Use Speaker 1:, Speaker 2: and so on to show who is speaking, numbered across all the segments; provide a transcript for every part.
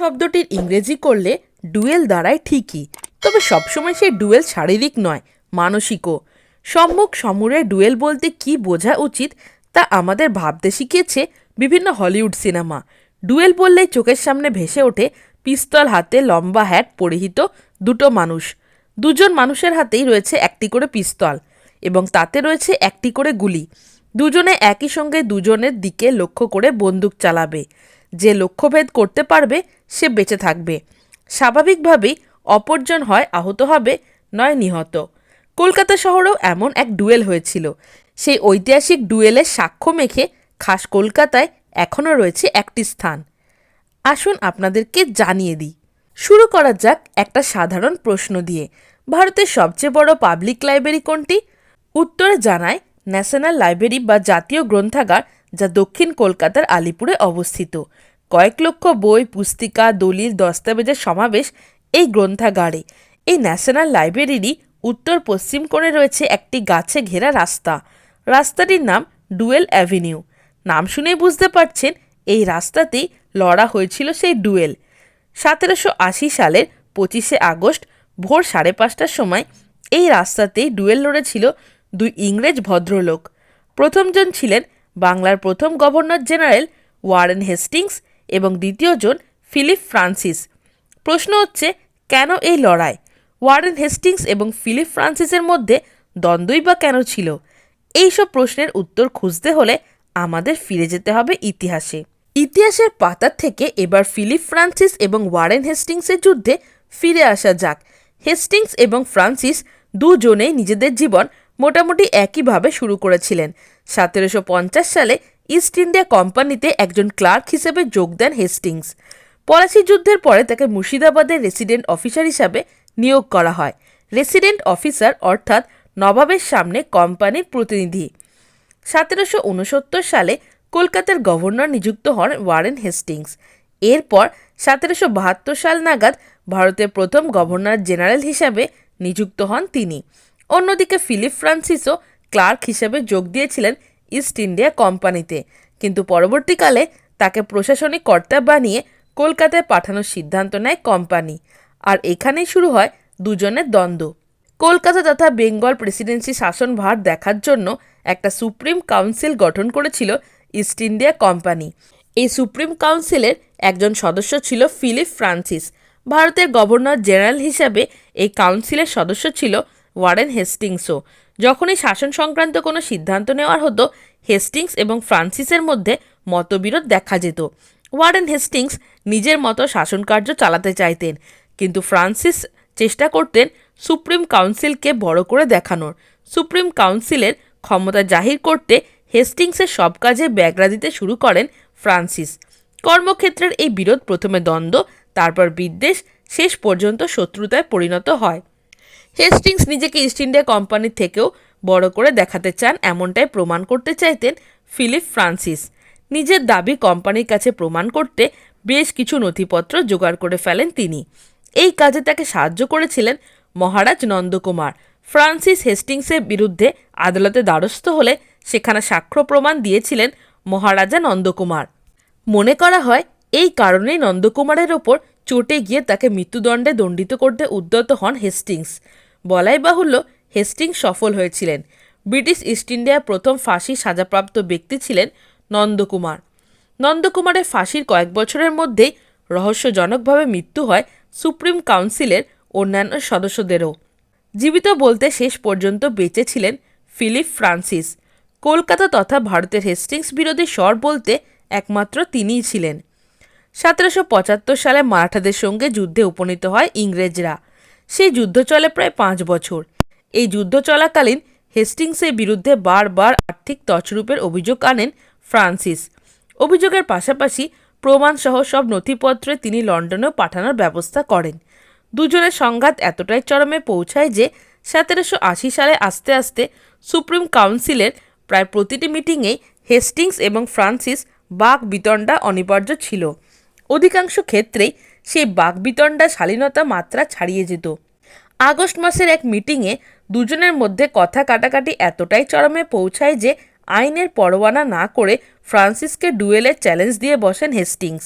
Speaker 1: শব্দটির ইংরেজি করলে ডুয়েল দাঁড়ায় ঠিকই, তবে সবসময় সেই ডুয়েল শারীরিক নয়, মানসিকও। সম্মুখ সমরে ডুয়েল বলতে কি বোঝা উচিত তা আমাদের ভাবতে শিখিয়েছে বিভিন্ন হলিউড সিনেমা। ডুয়েল বললেই চোখের সামনে ভেসে ওঠে পিস্তল হাতে লম্বা হ্যাট পরিহিত দুটো মানুষ। দুজন মানুষের হাতেই রয়েছে একটি করে পিস্তল এবং তাতে রয়েছে একটি করে গুলি। দুজনে একই সঙ্গে দুজনের দিকে লক্ষ্য করে বন্দুক চালাবে। যে লক্ষ্যভেদ করতে পারবে, সে বেঁচে থাকবে। স্বাভাবিকভাবেই অপরজন হয় আহত হবে, নয় নিহত। কলকাতা শহরেও এমন এক ডুয়েল হয়েছিল। সেই ঐতিহাসিক ডুয়েলের সাক্ষ্য মেখে খাস কলকাতায় এখনও রয়েছে একটি স্থান। আসুন আপনাদেরকে জানিয়ে দিই। শুরু করা যাক একটা সাধারণ প্রশ্ন দিয়ে। ভারতের সবচেয়ে বড় পাবলিক লাইব্রেরি কোনটি? উত্তরে জানায়, ন্যাশনাল লাইব্রেরি বা জাতীয় গ্রন্থাগার যা দক্ষিণ কলকাতার আলিপুরে অবস্থিত। কয়েক লক্ষ বই, পুস্তিকা, দলিল, দস্তাবেজের সমাবেশ এই গ্রন্থাগারে। এই ন্যাশনাল লাইব্রেরিরই উত্তর পশ্চিম কোণে রয়েছে একটি গাছে ঘেরা রাস্তা। রাস্তাটির নাম ডুয়েল অ্যাভিনিউ। নাম শুনেই বুঝতে পারছেন এই রাস্তাতেই লড়া হয়েছিল সেই ডুয়েল। সতেরোশো আশি সালের পঁচিশে আগস্ট ভোর সাড়ে পাঁচটার সময় এই রাস্তাতেই ডুয়েল লড়েছিল দুই ইংরেজ ভদ্রলোক। প্রথমজন ছিলেন বাংলার প্রথম গভর্নর জেনারেল ওয়ারেন হেস্টিংস এবং দ্বিতীয়জন ফিলিপ ফ্রান্সিস। প্রশ্ন হচ্ছে, কেন এই লড়াই? ওয়ারেন হেস্টিংস এবং ফিলিপ ফ্রান্সিসের মধ্যে দ্বন্দ্বই বা কেন ছিল? এইসব প্রশ্নের উত্তর খুঁজতে হলে আমাদের ফিরে যেতে হবে ইতিহাসে। ইতিহাসের পাতার থেকে এবার ফিলিপ ফ্রান্সিস এবং ওয়ারেন হেস্টিংসের যুদ্ধে ফিরে আসা যাক। হেস্টিংস এবং ফ্রান্সিস দুজনেই নিজেদের জীবন মোটামুটি একইভাবে শুরু করেছিলেন। সতেরোশো পঞ্চাশ সালে ইস্ট ইন্ডিয়া কোম্পানিতে একজন ক্লার্ক হিসেবে যোগ দেন হেস্টিংস। পলাশি যুদ্ধের পরে তাকে মুর্শিদাবাদের রেসিডেন্ট অফিসার হিসাবে নিয়োগ করা হয়। রেসিডেন্ট অফিসার অর্থাৎ নবাবের সামনে কোম্পানির প্রতিনিধি। সতেরোশো উনসত্তর সালে কলকাতার গভর্নর নিযুক্ত হন ওয়ারেন হেস্টিংস। এরপর সতেরোশো বাহাত্তর সাল নাগাদ ভারতের প্রথম গভর্নর জেনারেল হিসাবে নিযুক্ত হন তিনি। অন্যদিকে ফিলিপ ফ্রান্সিসও ক্লার্ক হিসেবে যোগ দিয়েছিলেন ইস্ট ইন্ডিয়া কোম্পানিতে। কিন্তু পরবর্তীকালে তাকে প্রশাসনিক কর্তা বানিয়ে কলকাতায় পাঠানোর সিদ্ধান্ত নেয় কোম্পানি। আর এখানেই শুরু হয় দুজনের দ্বন্দ্ব। কলকাতা তথা বেঙ্গল প্রেসিডেন্সি শাসনভার দেখার জন্য একটা সুপ্রিম কাউন্সিল গঠন করেছিল ইস্ট ইন্ডিয়া কোম্পানি। এই সুপ্রিম কাউন্সিলের একজন সদস্য ছিল ফিলিপ ফ্রান্সিস। ভারতের গভর্নর জেনারেল হিসাবে এই কাউন্সিলের সদস্য ছিল ওয়ারেন হেস্টিংসও। যখনই শাসন সংক্রান্ত কোনো সিদ্ধান্ত নেওয়ার হতো, হেস্টিংস এবং ফ্রান্সিসের মধ্যে মতবিরোধ দেখা যেত। ওয়ারেন হেস্টিংস নিজের মতো শাসনকার্য চালাতে চাইতেন, কিন্তু ফ্রান্সিস চেষ্টা করতেন সুপ্রিম কাউন্সিলকে বড় করে দেখানোর। সুপ্রিম কাউন্সিলের ক্ষমতা জাহির করতে হেস্টিংসের সব কাজে ব্যাগরা দিতে শুরু করেন ফ্রান্সিস। কর্মক্ষেত্রের এই বিরোধ প্রথমে দ্বন্দ্ব, তারপর বিদ্বেষ, শেষ পর্যন্ত শত্রুতায় পরিণত হয়। হেস্টিংস নিজেকে ইস্ট ইন্ডিয়া কোম্পানির থেকেও বড় করে দেখাতে চান, এমনটাই প্রমাণ করতে চাইতেন ফিলিপ ফ্রান্সিস। নিজের দাবি কোম্পানির কাছে প্রমাণ করতে বেশ কিছু নথিপত্র জোগাড় করে ফেলেন তিনি। এই কাজে তাকে সাহায্য করেছিলেন মহারাজ নন্দকুমার। ফ্রান্সিস হেস্টিংসের বিরুদ্ধে আদালতে দ্বারস্থ হলে সেখানে সাক্ষ্য প্রমাণ দিয়েছিলেন মহারাজা নন্দকুমার। মনে করা হয়, এই কারণেই নন্দকুমারের ওপর চটে গিয়ে তাকে মৃত্যুদণ্ডে দণ্ডিত করতে উদ্যত হন হেস্টিংস। বলাই বাহুল্য হেস্টিংস সফল হয়েছিলেন। ব্রিটিশ ইস্ট ইন্ডিয়ার প্রথম ফাঁসি সাজাপ্রাপ্ত ব্যক্তি ছিলেন নন্দকুমার। নন্দকুমারের ফাঁসির কয়েক বছরের মধ্যেই রহস্যজনকভাবে মৃত্যু হয় সুপ্রিম কাউন্সিলের অন্যান্য সদস্যদেরও। জীবিত বলতে শেষ পর্যন্ত বেঁচে ছিলেন ফিলিপ ফ্রান্সিস। কলকাতা তথা ভারতের হেস্টিংস বিরোধী স্বর বলতে একমাত্র তিনিই ছিলেন। সতেরোশো পঁচাত্তর সালে মারাঠাদের সঙ্গে যুদ্ধে উপনীত হয় ইংরেজরা। সেই যুদ্ধ চলে প্রায় পাঁচ বছর। এই যুদ্ধ চলাকালীন হেস্টিংসের বিরুদ্ধে বারবার আর্থিক তছরূপের অভিযোগ আনেন ফ্রান্সিস। অভিযোগের পাশাপাশি প্রমাণসহ সব নথিপত্রে তিনি লন্ডনেও পাঠানোর ব্যবস্থা করেন। দুজনের সংঘাত এতটাই চরমে পৌঁছায় যে সতেরোশো আশি সালে আস্তে আস্তে সুপ্রিম কাউন্সিলের প্রায় প্রতিটি মিটিংয়েই হেস্টিংস এবং ফ্রান্সিস বাক বিতণ্ডা অনিবার্য ছিল। অধিকাংশ ক্ষেত্রেই সেই বাকবিতণ্ডা শালীনতা মাত্রা ছাড়িয়ে যেত। আগস্ট মাসের এক মিটিংয়ে দুজনের মধ্যে কথা কাটাকাটি এতটাই চরমে পৌঁছায় যে আইনের পরোয়ানা না করে ফ্রান্সিসকে ডুয়েলের চ্যালেঞ্জ দিয়ে বসেন হেস্টিংস।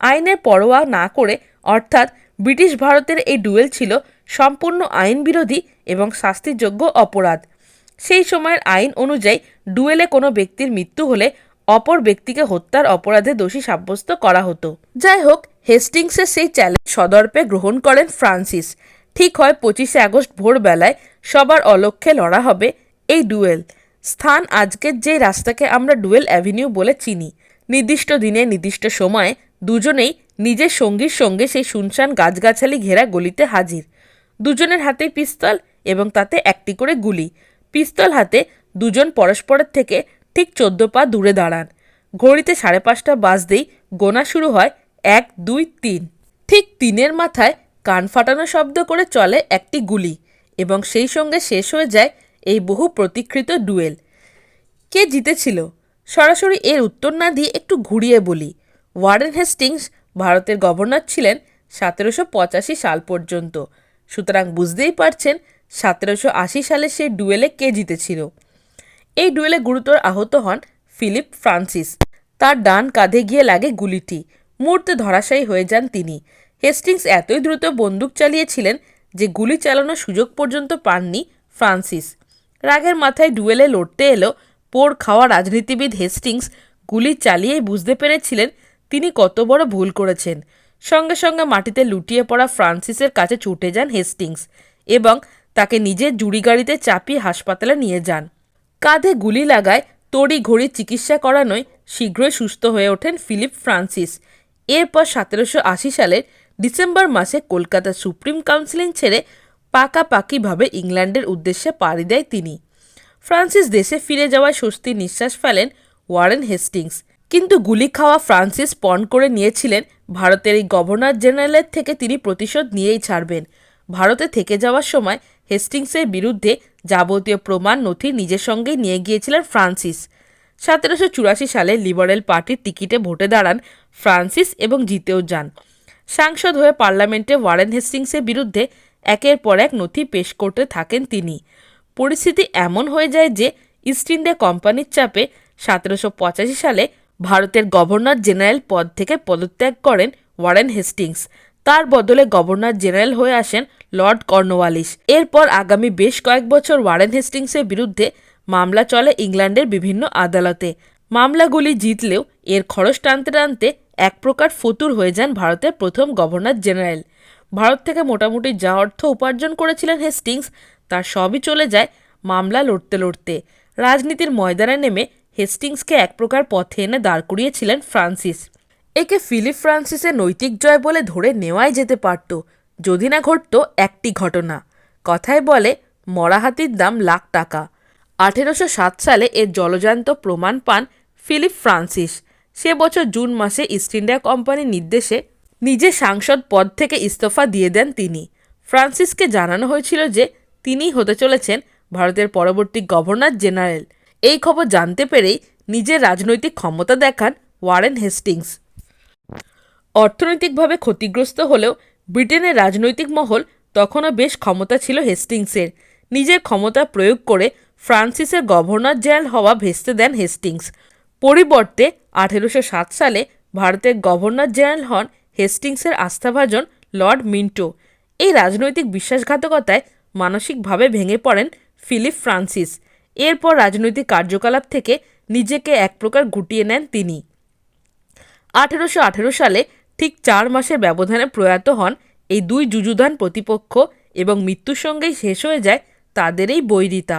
Speaker 1: আইনের পরোয়া না করে, অর্থাৎ ব্রিটিশ ভারতের এই ডুয়েল ছিল সম্পূর্ণ আইন বিরোধী এবং শাস্তিযোগ্য অপরাধ। সেই সময়ের আইন অনুযায়ী ডুয়েলে কোনো ব্যক্তির মৃত্যু হলে অপর ব্যক্তিকে হত্যার অপরাধে দোষী সাব্যস্ত করা হতো। যাই হোক হেস্টিংসের সেই চ্যালেঞ্জ সদর্পে গ্রহণ করেন ফ্রান্সিস। ঠিক হয় পঁচিশে আগস্ট ভোরবেলায় সবার অলক্ষ্যে লড়া হবে এই ডুয়েল। স্থান আজকের যে রাস্তাকে আমরা ডুয়েল অ্যাভিনিউ বলে চিনি। নির্দিষ্ট দিনে, নির্দিষ্ট সময়ে দুজনেই নিজের সঙ্গীর সঙ্গে সেই শুনশান গাছগাছালি ঘেরা গলিতে হাজির। দুজনের হাতে পিস্তল এবং তাতে একটি করে গুলি। পিস্তল হাতে দুজন পরস্পরের থেকে ঠিক চোদ্দ পা দূরে দাঁড়ান। ঘড়িতে সাড়ে পাঁচটা বাজতেই গোনা শুরু হয় এক, দুই, তিন। ঠিক তিনের মাথায় কান ফাটানো শব্দ করে চলে একটি গুলি এবং সেই সঙ্গে শেষ হয়ে যায় এই বহু প্রতীক্ষিত ডুয়েল। কে জিতেছিল? সরাসরি এর উত্তর না দিয়ে একটু ঘুরিয়ে বলি। ওয়ারেন হেস্টিংস ভারতের গভর্নর ছিলেন সতেরোশো পঁচাশি সাল পর্যন্ত। সুতরাং বুঝতেই পারছেন সতেরোশো আশি সালে সেই ডুয়েলে কে জিতেছিল। এই ডুয়েলে গুরুতর আহত হন ফিলিপ ফ্রান্সিস। তার ডান কাঁধে গিয়ে লাগে গুলিটি। মুহূর্তে ধরাশায়ী হয়ে যান তিনি। হেস্টিংস এতই দ্রুত বন্দুক চালিয়েছিলেন যে গুলি চালানোর সুযোগ পর্যন্ত পাননি ফ্রান্সিস। রাগের মাথায় ডুয়েলে লড়তে এলো পোড় খাওয়া রাজনীতিবিদ হেস্টিংস। গুলি চালিয়েই বুঝতে পেরেছিলেন তিনি কত বড় ভুল করেছেন। সঙ্গে সঙ্গে মাটিতে লুটিয়ে পড়া ফ্রান্সিসের কাছে ছুটে যান হেস্টিংস এবং তাকে নিজের জুড়ি গাড়িতে চাপিয়ে হাসপাতালে নিয়ে যান। কাঁধে গুলি লাগায় তড়ি ঘড়ি চিকিৎসা করানোয় শীঘ্রই সুস্থ হয়ে ওঠেন ফিলিপ ফ্রান্সিস। এরপর সতেরোশো আশি সালের ডিসেম্বর মাসে কলকাতা সুপ্রিম কাউন্সিলিং ছেড়ে পাকাপাকিভাবে ইংল্যান্ডের উদ্দেশ্যে পাড়ি দেয় তিনি। ফ্রান্সিস দেশে ফিরে যাওয়ায় স্বস্তির নিঃশ্বাস ফেলেন ওয়ারেন হেস্টিংস। কিন্তু গুলি খাওয়া ফ্রান্সিস পণ করে নিয়েছিলেন। ভারতের এই গভর্নর জেনারেলের থেকে তিনি প্রতিশোধ নিয়েই ছাড়বেন। ভারতে থেকে যাওয়ার সময় হেস্টিংসের বিরুদ্ধে যাবতীয় প্রমাণ নথি নিজের সঙ্গেই নিয়ে গিয়েছিলেন ফ্রান্সিস। সতেরোশো চুরাশি সালে লিবারেল পার্টির টিকিটে ভোটে দাঁড়ান ফ্রান্সিস এবং জিতেও যান। সাংসদ হয়ে পার্লামেন্টে ওয়ারেন হেস্টিংসের বিরুদ্ধে একের পর এক নথি পেশ করতে থাকেন তিনি। পরিস্থিতি এমন হয়ে যায় যে ইস্ট ইন্ডিয়া কোম্পানির চাপে সতেরোশো পঁচাশি সালে ভারতের গভর্নর জেনারেল পদ থেকে পদত্যাগ করেন ওয়ারেন হেস্টিংস তার বদলে গভর্নর জেনারেল হয়ে আসেন লর্ড কর্নওয়ালিস এরপর আগামী বেশ কয়েক বছর ওয়ারেন হেস্টিংসের বিরুদ্ধে মামলা চলে ইংল্যান্ডের বিভিন্ন আদালতে। মামলাগুলি জিতলেও এর খরচ টানতে টানতে এক প্রকার ফতুর হয়ে যান ভারতের প্রথম গভর্নর জেনারেল। ভারত থেকে মোটামুটি যা অর্থ উপার্জন করেছিলেন হেস্টিংস তার সবই চলে যায় মামলা লড়তে লড়তে। রাজনীতির ময়দানে নেমে হেস্টিংসকে এক প্রকার পথে এনে দাঁড় করিয়েছিলেন ফ্রান্সিস। একে ফিলিপ ফ্রান্সিসের নৈতিক জয় বলে ধরে নেওয়াই যেতে পারত, যদি না ঘটত একটি ঘটনা। কথায় বলে মরা হাতির দাম লাখ টাকা। আঠেরোশো সাত সালে এর জলজান্ত প্রমাণ পান ফিলিপ ফ্রান্সিস। সে বছর জুন মাসে ইস্ট ইন্ডিয়া কোম্পানির নির্দেশে নিজে সাংসদ পদ থেকে ইস্তফা দিয়ে দেন তিনি। ফ্রান্সিসকে জানানো হয়েছিল যে তিনিই হতে চলেছেন ভারতের পরবর্তী গভর্নর জেনারেল। এই খবর জানতে পেরেই নিজের রাজনৈতিক ক্ষমতা দেখান ওয়ারেন হেস্টিংস। অর্থনৈতিকভাবে ক্ষতিগ্রস্ত হলেও ব্রিটেনের রাজনৈতিক মহল তখনও বেশ ক্ষমতা ছিল হেস্টিংসের। নিজের ক্ষমতা প্রয়োগ করে ফ্রান্সিসের গভর্নর জেনারেল হওয়া ভেস্তে দেন হেস্টিংস। পরিবর্তে আঠেরোশো সাত সালে ভারতের গভর্নর জেনারেল হন হেস্টিংসের আস্থাভাজন লর্ড মিন্টো। এই রাজনৈতিক বিশ্বাসঘাতকতায় মানসিকভাবে ভেঙে পড়েন ফিলিপ ফ্রান্সিস। এরপর রাজনৈতিক কার্যকলাপ থেকে নিজেকে এক প্রকার গুটিয়ে নেন তিনি। আঠেরোশো আঠেরো সালে ঠিক চার মাসের ব্যবধানে প্রয়াত হন এই দুই যুযুধান প্রতিপক্ষ এবং মৃত্যুর সঙ্গেই শেষ হয়ে যায় তাদের এই বৈরিতা।